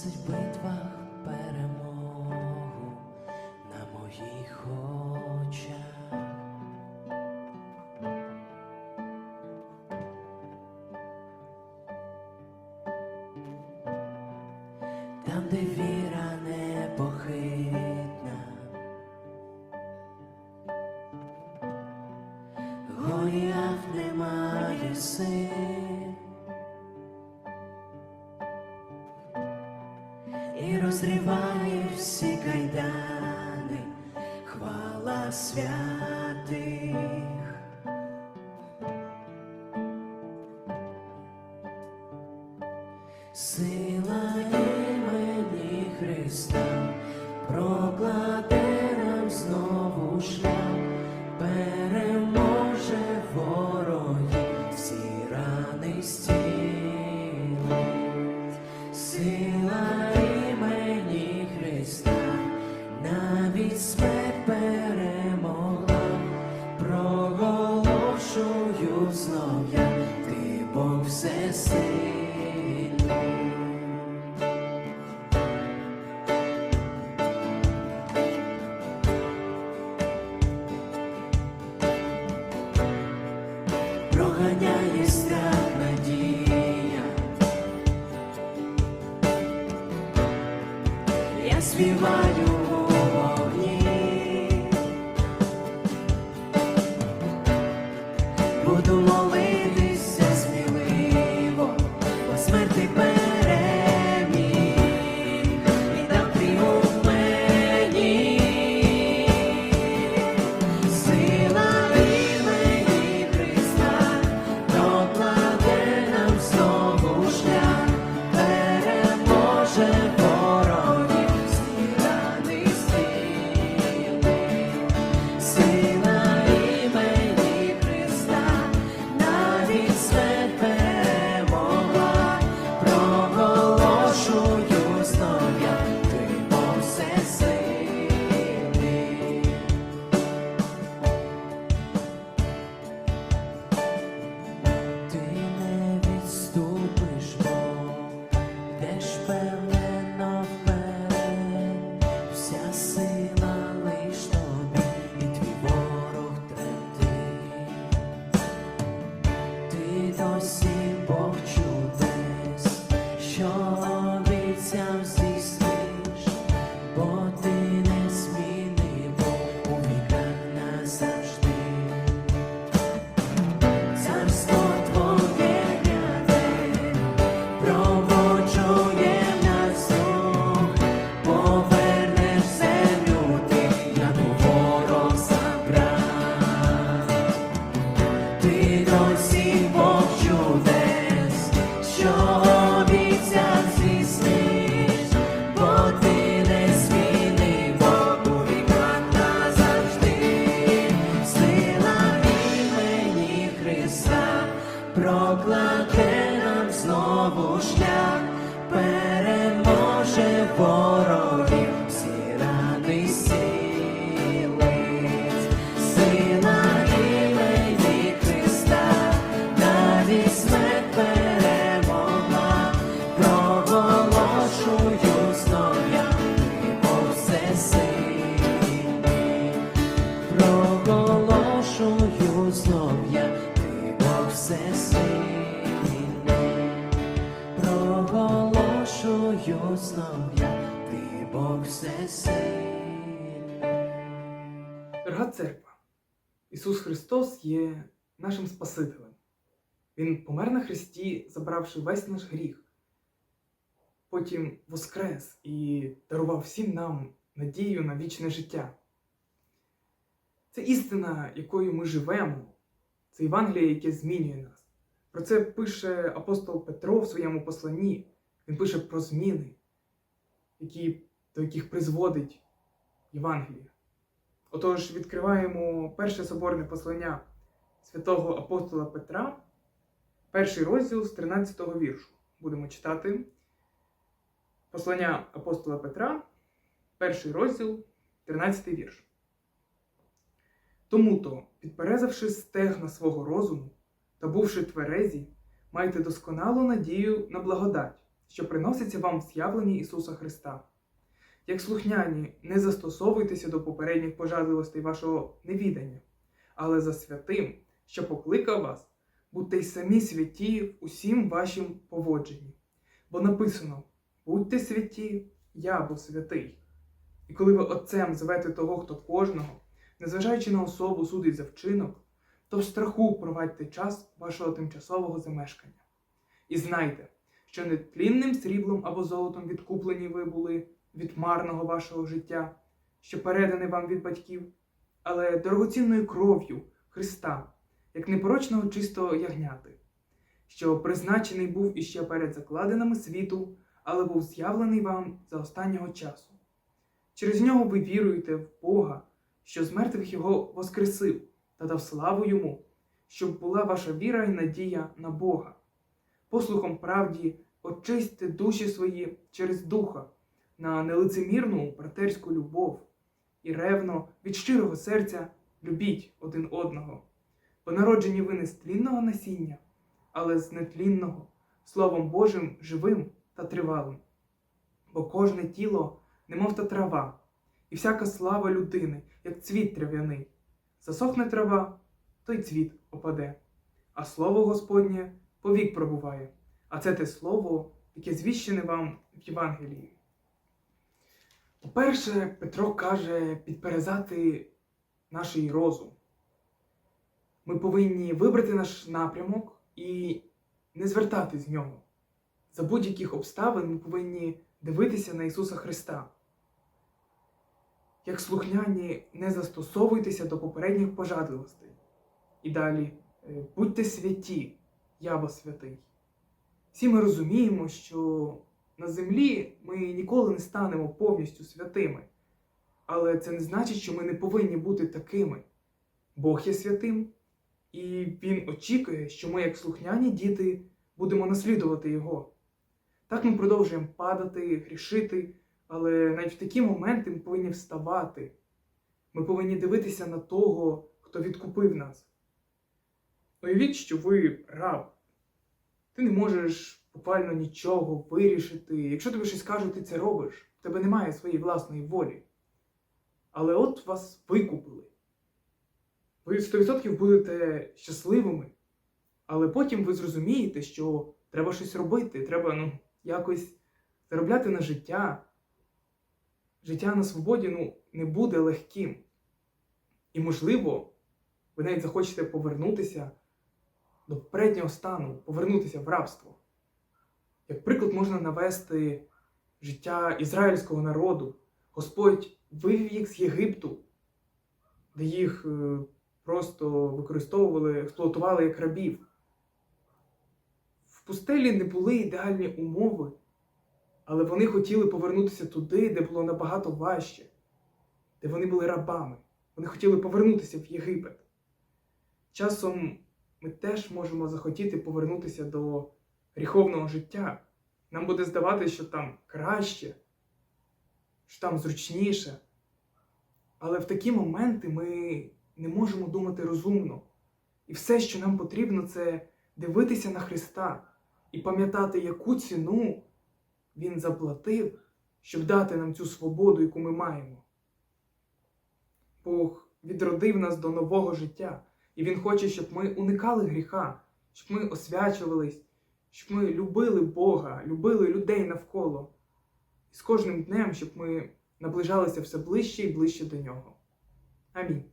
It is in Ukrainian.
приносить в битвах перемогу на моїх очах. Там, де віра непохитна, Голіаф немає сил. Розриває всі кайдани, хвала святих. Сила імені Христа прокладе нам знову шлях, переможе 我的梦。Прокладе нам знову шлях, Дорога церква, Ісус Христос є нашим Спасителем. Він помер на Христі, забравши весь наш гріх. Потім воскрес і дарував всім нам надію на вічне життя. Це істина, якою ми живемо, це Євангеліє, яке змінює нас. Про це пише апостол Петро в своєму посланні. Він пише про зміни, які, до яких призводить Євангеліє. Отож, відкриваємо перше соборне послання святого апостола Петра, перший розділ з 13 віршу. Будемо читати послання апостола Петра, перший розділ, 13 вірш. Тому то, підперезавши стегна свого розуму та бувши тверезі, майте досконалу надію на благодать, що приноситься вам в з'явленні Ісуса Христа. Як слухняні, не застосовуйтеся до попередніх пожадливостей вашого невідання, але за святим, що покликав вас, будьте й самі святі в усім вашім поводженні. Бо написано: будьте святі, я бо святий. І коли ви отцем звете того, хто кожного, незважаючи на особу судить за вчинок, то в страху провадьте час вашого тимчасового замешкання. І знайте, що не тлінним сріблом або золотом відкуплені ви були від марного вашого життя, що передане вам від батьків, але дорогоцінною кров'ю Христа, як непорочного чистого ягняти, що призначений був іще перед закладинами світу, але був з'явлений вам за останнього часу. Через нього ви віруєте в Бога, що з мертвих його воскресив та дав славу йому, щоб була ваша віра і надія на Бога. Послухом правді очистьте душі свої через духа на нелицемірну братерську любов і ревно від щирого серця любіть один одного, бо народжені ви не з тлінного насіння, але з нетлінного, Словом Божим живим та тривалим. Бо кожне тіло, немов та трава, і всяка слава людини, як цвіт трав'яний. Засохне трава, то й цвіт опаде, а слово Господнє повік пробуває, а це те слово, яке звіщене вам в Євангелії. По-перше, Петро каже підперезати наш розум. Ми повинні вибрати наш напрямок і не звертати з нього. За будь-яких обставин ми повинні дивитися на Ісуса Христа. Як слухняні, не застосовуйтеся до попередніх пожадливостей. І далі е, будьте святі, я бо святий. Всі ми розуміємо, що на землі ми ніколи не станемо повністю святими. Але це не значить, що ми не повинні бути такими. Бог є святим, і Він очікує, що ми, як слухняні діти, будемо наслідувати Його. Так ми продовжуємо падати, грішити, але навіть в такі моменти ми повинні вставати. Ми повинні дивитися на того, хто відкупив нас. Уявіть, що ви раб. Ти не можеш буквально нічого вирішити. Якщо тобі щось кажуть, ти це робиш, в тебе немає своєї власної волі. Але от вас викупили. Ви 100% будете щасливими, але потім ви зрозумієте, що треба щось робити, треба ну, якось заробляти на життя. Життя на свободі ну, не буде легким. І, можливо, ви навіть захочете повернутися до переднього стану, повернутися в рабство. Як приклад можна навести життя ізраїльського народу. Господь вивів їх з Єгипту, де їх е, просто використовували, експлуатували як рабів. В пустелі не були ідеальні умови, але вони хотіли повернутися туди, де було набагато важче, де вони були рабами. Вони хотіли повернутися в Єгипет. Часом ми теж можемо захотіти повернутися до гріховного життя. Нам буде здаватися, що там краще, що там зручніше. Але в такі моменти ми не можемо думати розумно. І все, що нам потрібно, це дивитися на Христа і пам'ятати, яку ціну Він заплатив, щоб дати нам цю свободу, яку ми маємо. Бог відродив нас до нового життя, і Він хоче, щоб ми уникали гріха, щоб ми освячувались, щоб ми любили Бога, любили людей навколо. І з кожним днем, щоб ми наближалися все ближче і ближче до нього. Амінь.